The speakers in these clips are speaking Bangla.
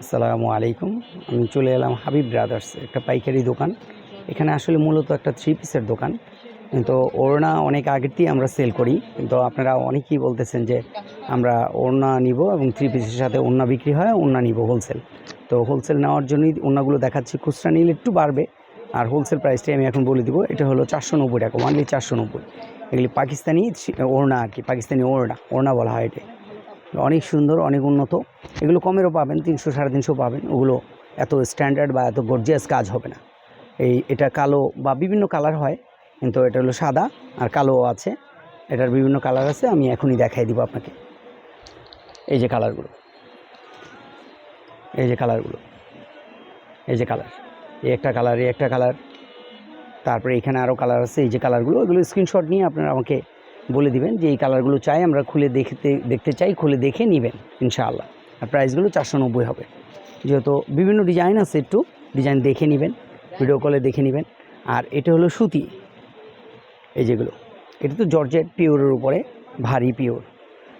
আসসালামু আলাইকুম। আমি চলে এলাম হাবিব ব্রাদার্স একটা পাইকারি দোকান। এখানে আসলে মূলত একটা থ্রি পিসের দোকান। কিন্তু ওড়না অনেক আগের আমরা সেল করি। কিন্তু আপনারা অনেকেই বলতেছেন যে আমরা ওড়না নিব এবং থ্রি পিসের সাথে ওড়না বিক্রি হয়, ওড়না নিব হোলসেল তো হোলসেল নেওয়ার জন্যই ওড়নাগুলো দেখাচ্ছি, খুচরা নিলে একটু বাড়বে। আর হোলসেল প্রাইসটাই আমি এখন বলে দিব, এটা হলো চারশো নব্বই টাকা ওয়ানলি চারশো নব্বই। এগুলি পাকিস্তানি, ওড়না আর কি, পাকিস্তানি ওড়না ওড়না বলা হয় এটা অনেক সুন্দর, অনেক উন্নত। এগুলো কমেরও পাবেন, তিনশো, সাড়ে তিনশো পাবেন। ওগুলো এত স্ট্যান্ডার্ড বা এত গর্জিয়াস কাজ হবে না। এই এটা কালো বা বিভিন্ন কালার হয়, কিন্তু এটা হলো সাদা আর কালো আছে। এটার বিভিন্ন কালার আছে, আমি এখনই দেখাই দিব আপনাকে। এই যে কালারগুলো এই যে কালারগুলো এই যে কালার এই একটা কালার এই একটা কালার তারপরে এখানে আরও কালার আছে, এই যে কালারগুলো এগুলো স্ক্রিনশট নিয়ে আপনারা আমাকে বলে দিবেন যে এই কালারগুলো চাই, আমরা খুলে দেখতে দেখতে চাই, খুলে দেখে নেবেন, ইনশাআল্লাহ। আর প্রাইসগুলো চারশো নব্বই হবে। যেহেতু বিভিন্ন ডিজাইন আছে একটু, ডিজাইন দেখে নেবেন, ভিডিও কলে দেখে নেবেন। আর এটা হলো সুতি, এই যেগুলো। এটা তো জর্জেট পিওরের উপরে, ভারী পিওর।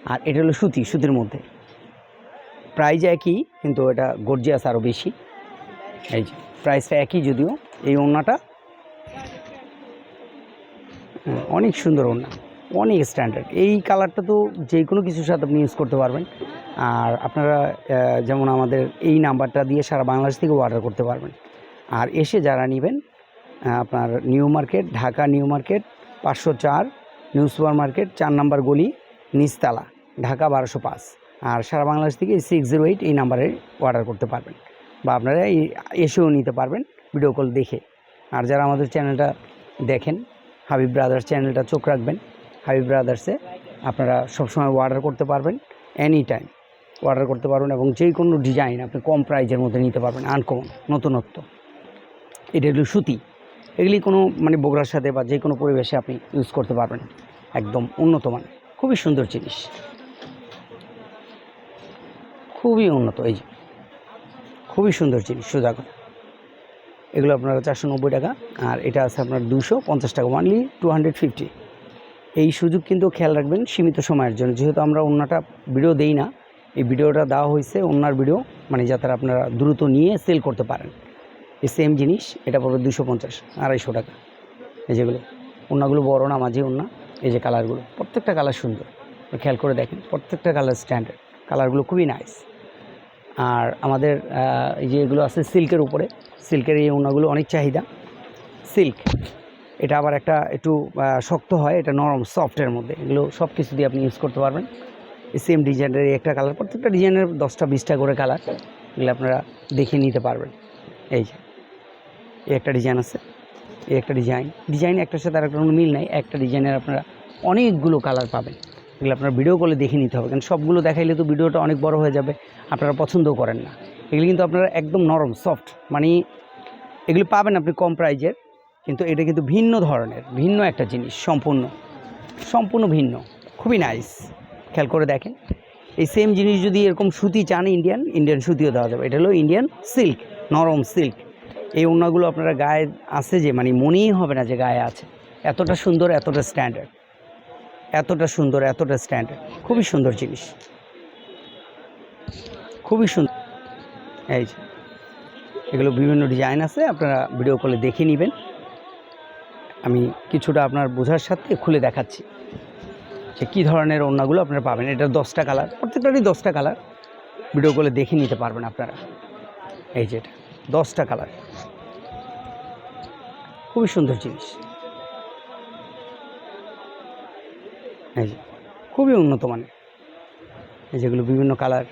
আর এটা হলো সুতি, সুতির মধ্যে। প্রাইস একই, কিন্তু এটা গর্জিয়াস আরও বেশি। এই যে, প্রাইসটা একই যদিও এই ওড়নাটা। অনেক সুন্দর ওড়না। অনেক স্ট্যান্ডার্ড এই কালারটা তো যে কোনো কিছুর সাথে আপনি ইউজ করতে পারবেন। আর আপনারা যেমন আমাদের এই নাম্বারটা দিয়ে সারা বাংলাদেশ থেকে অর্ডার করতে পারবেন। আর এসে যারা নেবেন আপনার New Market, Dhaka New Market, পাঁচশো চার, নিউ সুপার মার্কেট, চার নাম্বার গলি, নিচতলা, ঢাকা বারোশো পাঁচ। আর সারা বাংলাদেশ থেকে সিক্স জিরো এইট এই নাম্বারে অর্ডার করতে পারবেন। বা আপনারা এই, এসেও নিতে পারবেন ভিডিও কল দেখে। আর যারা আমাদের চ্যানেলটা দেখেন হাবিব ব্রাদার্স চ্যানেলটা চোখ রাখবেন। হাবিব ব্রাদার্সে আপনারা সবসময় অর্ডার করতে পারবেন এনি টাইম অর্ডার করতে পারবেন এবং যে কোনো ডিজাইন আপনি কম প্রাইজের মধ্যে নিতে পারবেন আনকমন নতুনত্ব। এটা হলো সুতি। এগুলি কোনো মানে বগুড়ার সাথে বা যে কোনো পরিবেশে আপনি ইউজ করতে পারবেন, একদম উন্নত মানের। খুবই সুন্দর জিনিস। খুবই উন্নত, এই খুবই সুন্দর জিনিস, সোজা এগুলো আপনারা চারশো নব্বই টাকা, আর এটা আছে আপনার দুশো পঞ্চাশ টাকা ওয়ানলি টু হান্ড্রেড ফিফটি এই সুযোগ কিন্তু খেয়াল রাখবেন সীমিত সময়ের জন্য। যেহেতু আমরা অন্যটা ভিডিও দেই না, এই ভিডিওটা দেওয়া হয়েছে অন্যার ভিডিও মানে যাতে আপনারা দ্রুত নিয়ে সেল করতে পারেন। এই সেম জিনিস, এটা পড়বে দুশো পঞ্চাশ, আড়াইশো টাকা। এই যেগুলো অন্যগুলো বড় না, মাঝে অন্য, এই যে কালারগুলো প্রত্যেকটা কালার সুন্দর। খেয়াল করে দেখেন, প্রত্যেকটা কালার স্ট্যান্ডার্ড কালারগুলো খুবই নাইস আর আমাদের এই যে এগুলো আছে সিল্কের উপরে সিল্কের এই ওড়নাগুলো অনেক চাহিদা। সিল্ক এটা আবার একটা একটু শক্ত হয়, এটা নরম সফটের মধ্যে। এগুলো সব কিছু দিয়ে আপনি ইউজ করতে পারবেন। সেম ডিজাইনের একটা কালার প্রত্যেকটা ডিজাইনের দশটা, বিশটা করে কালার এগুলো আপনারা দেখে নিতে পারবেন। এই যে, এই একটা ডিজাইন আছে, এই একটা ডিজাইন ডিজাইন একটার সাথে আরেকটা কোনো মিল নাই, একটা ডিজাইনের আপনারা অনেকগুলো কালার পাবেন। এগুলো আপনার ভিডিও কলে দেখে নিতে হবে, কারণ সবগুলো দেখাইলে তো ভিডিওটা অনেক বড় হয়ে যাবে, আপনারা পছন্দও করেন না। এগুলি কিন্তু আপনারা একদম নরম সফট মানে এগুলি পাবেন আপনি কম প্রাইজের কিন্তু এটা কিন্তু ভিন্ন ধরনের, ভিন্ন একটা জিনিস, সম্পূর্ণ সম্পূর্ণ ভিন্ন, খুবই নাইস খেয়াল করে দেখেন, এই সেম জিনিস যদি এরকম সুতি চান ইন্ডিয়ান ইন্ডিয়ান সুতিও দেওয়া যাবে। এটা হলো ইন্ডিয়ান সিল্ক নরম সিল্ক এই ওড়নাগুলো আপনারা গায়ে আছে যে মানে মনেই হবে না যে গায়ে আছে। এতটা সুন্দর, এতটা স্ট্যান্ডার্ড এতটা সুন্দর, এতটা স্ট্যান্ডার্ড খুবই সুন্দর জিনিস। খুবই সুন্দর এই যে, এগুলো বিভিন্ন ডিজাইন আছে, আপনারা ভিডিও কলে দেখে নেবেন। আমি কিছুটা আপনার বোঝার সাথে খুলে দেখাচ্ছি যে কী ধরনের ওড়নাগুলো আপনারা পাবেন। এটা দশটা কালার, প্রত্যেকটারই দশটা কালার। ভিডিও কলে দেখে নিতে পারবেন আপনারা। এই যে এটা, দশটা কালার। খুবই সুন্দর জিনিস। এই যে, খুবই উন্নত মানের। এই যেগুলো বিভিন্ন কালার,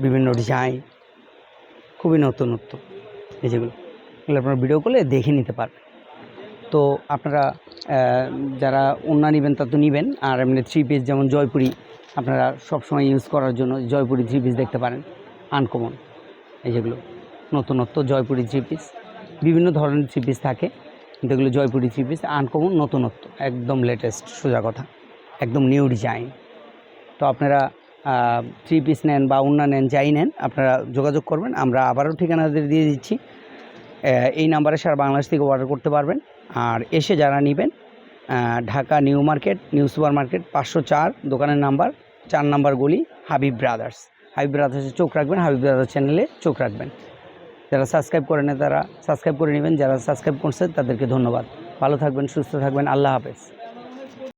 বিভিন্ন ডিজাইন, খুবই নতুনত্ব। এই যেগুলো, এগুলো আপনার ভিডিও করলে দেখে নিতে পারবেন। তো আপনারা যারা অন্য নেবেন তা তো নেবেন। আর এমনি থ্রি পিস যেমন জয়পুরি, আপনারা সবসময় ইউজ করার জন্য জয়পুরি থ্রি পিস দেখতে পারেন। আনকমন এই যেগুলো, নতুনত্ব জয়পুরি থ্রি পিস বিভিন্ন ধরনের থ্রি পিস থাকে। কিন্তু এগুলো জয়পুরি থ্রি পিস আনকমন নতুনত্ব। একদম লেটেস্ট সোজা কথা। একদম নিউ ডিজাইন তো আপনারা থ্রি পিস নেন বা অন্য নেন, যাই নেন, আপনারা যোগাযোগ করবেন। আমরা আবারও ঠিকানাদের দিয়ে দিচ্ছি। এই নাম্বারে সারা বাংলাদেশ থেকে অর্ডার করতে পারবেন। আর এসে যারা নেবেন Dhaka New Market, New Super Market, পাঁচশো চার, দোকানের নাম্বার, চার নাম্বার গলি, হাবিব ব্রাদার্স। হাবিব ব্রাদার্সে চোখ রাখবেন, হাবিব ব্রাদার্স চ্যানেলে চোখ রাখবেন। যারা সাবস্ক্রাইব করে না, তারা সাবস্ক্রাইব করে নেবেন, যারা সাবস্ক্রাইব করছে, তাদেরকে ধন্যবাদ। ভালো থাকবেন, সুস্থ থাকবেন, আল্লাহ হাফেজ।